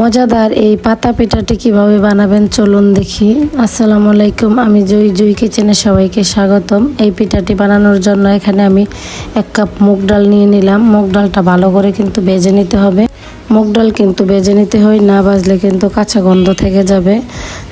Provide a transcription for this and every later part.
মজাদার এই পাতা পিঠাটি কীভাবে বানাবেন চলুন দেখি। আসসালামু আলাইকুম, আমি জয় জুই কিচেনে সবাইকে স্বাগতম। এই পিঠাটি বানানোর জন্য এখানে আমি এক কাপ মুগ ডাল নিয়ে নিলাম। মুগ ডালটা ভালো করে কিন্তু বেজে নিতে হবে। মুগ ডাল কিন্তু বেজে নিতে হয়, না বাজলে কিন্তু কাঁচা গন্ধ থেকে যাবে।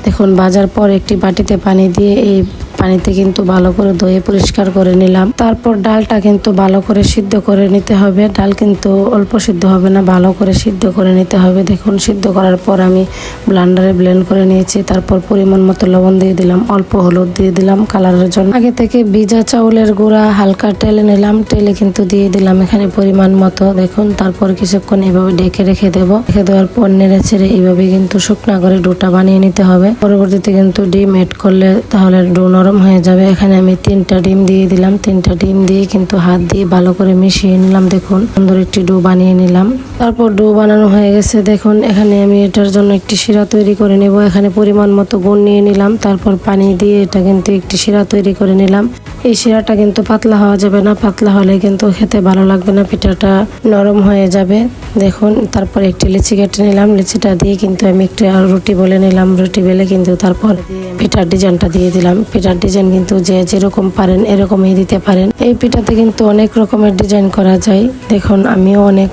দেখুন, বাজার পর একটি বাটিতে পানি দিয়ে এই পানিতে কিন্তু ভালো করে ধুয়ে পরিষ্কার করে নিলাম। তারপর ডালটা কিন্তু ভালো করে সিদ্ধ করে নিতে হবে। ডাল কিন্তু অল্প সিদ্ধ হবে না, ভালো করে সিদ্ধ করে নিতে হবে। দেখুন, সিদ্ধ করার পর আমি ব্লান্ডারে ব্লেন্ড করে নিয়েছি। তারপর পরিমাণ মতো লবণ দিয়ে দিলাম, অল্প হলুদ দিয়ে দিলাম কালারের জন্য। আগে থেকে ভিজা চাউলের গুঁড়া হালকা টেলে নিলাম। টেলে কিন্তু দিয়ে দিলাম এখানে পরিমাণ মতো। দেখুন, তারপর কিছুক্ষণ এভাবে ঢেকে রেখে দেবো। রেখে দেওয়ার পর নেড়ে ছেড়ে এইভাবে কিন্তু শুকনা করে ডোটা বানিয়ে নিতে হবে। পরবর্তীতে কিন্তু ডিম এড করলে তাহলে ডো নরম হয়ে যাবে, এখানে আমি তিনটা ডিম দিয়ে দিলাম। তিনটা ডিম দিয়ে কিন্তু হাত দিয়ে ভালো করে মিশিয়ে নিলাম, দেখুন। সুন্দর একটি ডো বানিয়ে নিলাম। তারপর ডো বানানো হয়ে গেছে, দেখুন। এখানে আমি এটার জন্য একটি শিরা তৈরি করে নেব। এখানে পরিমাণ মতো গুড় নিয়ে নিলাম। তারপর পানি দিয়ে এটা কিন্তু একটি শিরা তৈরি করে নিলাম। এই শিরাটা কিন্তু পাতলা হওয়া যাবে না, পাতলা হলে কিন্তু খেতে ভালো লাগবে না, পিঠাটা নরম হয়ে যাবে। দেখুন, তারপর একটি লিচি কেটে নিলাম। লিচিটা দিয়ে কিন্তু আমি একটু রুটি বলে নিলাম। রুটি বেলে কিন্তু তারপর পিঠার ডিজাইনটা দিয়ে দিলাম। পিঠার ডিজাইন কিন্তু যে যেরকম পারেন, এরকমই দিতে পারেন। এই পিঠাতে কিন্তু অনেক রকমের ডিজাইন করা যায়। দেখুন, আমিও অনেক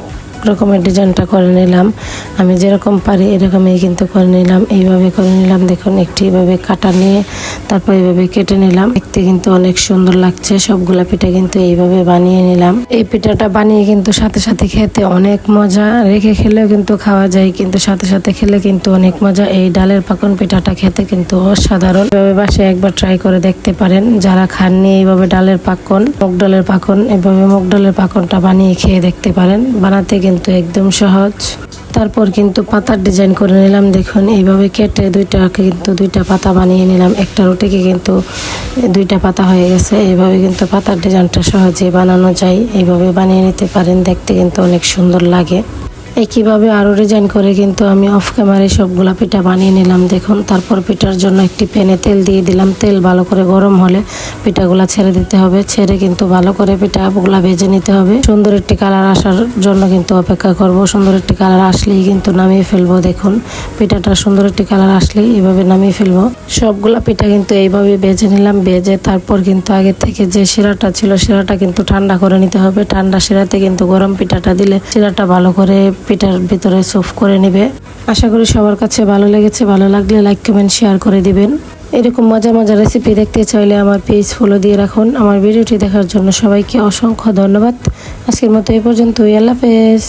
রকমের ডিজাইনটা করে নিলাম। আমি যেরকম পারি এরকমই কিন্তু করে নিলাম। এইভাবে করে নিলাম। দেখুন, একটি এইভাবে কাটা নিয়ে তারপর এইভাবে কেটে নিলাম। দেখতে কিন্তু অনেক সুন্দর লাগছে। সবগুলা পিঠা কিন্তু এইভাবে বানিয়ে নিলাম। এই পিঠাটা বানিয়ে কিন্তু সাথে সাথে খেতে অনেক মজা। রেখে খেলেও কিন্তু খাওয়া যায়, কিন্তু সাথে সাথে খেলে কিন্তু অনেক মজা। এই ডালের পাকন পিঠাটা খেতে কিন্তু অসাধারণ। এভাবে বাসায় একবার ট্রাই করে দেখতে পারেন। যারা খাননি, এইভাবে ডালের পাকন, মুগ ডালের পাকন, এভাবে মুগ ডালের পাকনটা বানিয়ে খেয়ে দেখতে পারেন। বানাতে কিন্তু একদম সহজ। তারপর কিন্তু পাতার ডিজাইন করে নিলাম, দেখুন, এইভাবে কেটে দুইটা কিন্তু দুইটা পাতা বানিয়ে নিলাম। একটা রুটিকে কিন্তু দুইটা পাতা হয়ে গেছে, এইভাবে কিন্তু পাতার ডিজাইনটা সহজে বানানো যায়। এইভাবে বানিয়ে নিতে পারেন, দেখতে কিন্তু অনেক সুন্দর লাগে। একইভাবে আরও ডিজাইন করে কিন্তু আমি অফ ক্যামেরায় সবগুলা পিঠা বানিয়ে নিলাম। দেখুন, তারপর পিঠার জন্য একটি প্যানে তেল দিয়ে দিলাম। তেল ভালো করে গরম হলে পিঠাগুলা ছেড়ে দিতে হবে। ছেড়ে কিন্তু ভালো করে পিঠাগুলা ভেজে নিতে হবে। সুন্দর একটি কালার আসার জন্য কিন্তু অপেক্ষা করব। সুন্দর একটি কালার আসলেই কিন্তু নামিয়ে ফেলব। দেখুন, পিঠাটা সুন্দর একটি কালার আসলেই এইভাবে নামিয়ে ফেলব। সবগুলা পিঠা কিন্তু এইভাবে ভেজে নিলাম। ভেজে তারপর কিন্তু আগে থেকে যে শিরাটা ছিল, শিরাটা কিন্তু ঠান্ডা করে নিতে হবে। ঠান্ডা শিরাতে কিন্তু গরম পিঠাটা দিলে শিরাটা ভালো করে পিঠার ভিতরে সোফ করে নেবে। আশা করি সবার কাছে ভালো লেগেছে। ভালো লাগলে লাইক কমেন্ট শেয়ার করে দিবেন। এরকম মজা মজা রেসিপি দেখতে চাইলে আমার পেজ ফলো দিয়ে রাখুন। আমার ভিডিওটি দেখার জন্য সবাইকে অসংখ্য ধন্যবাদ। আজকের মতো এই পর্যন্তই। আল্লাহ হাফেজ।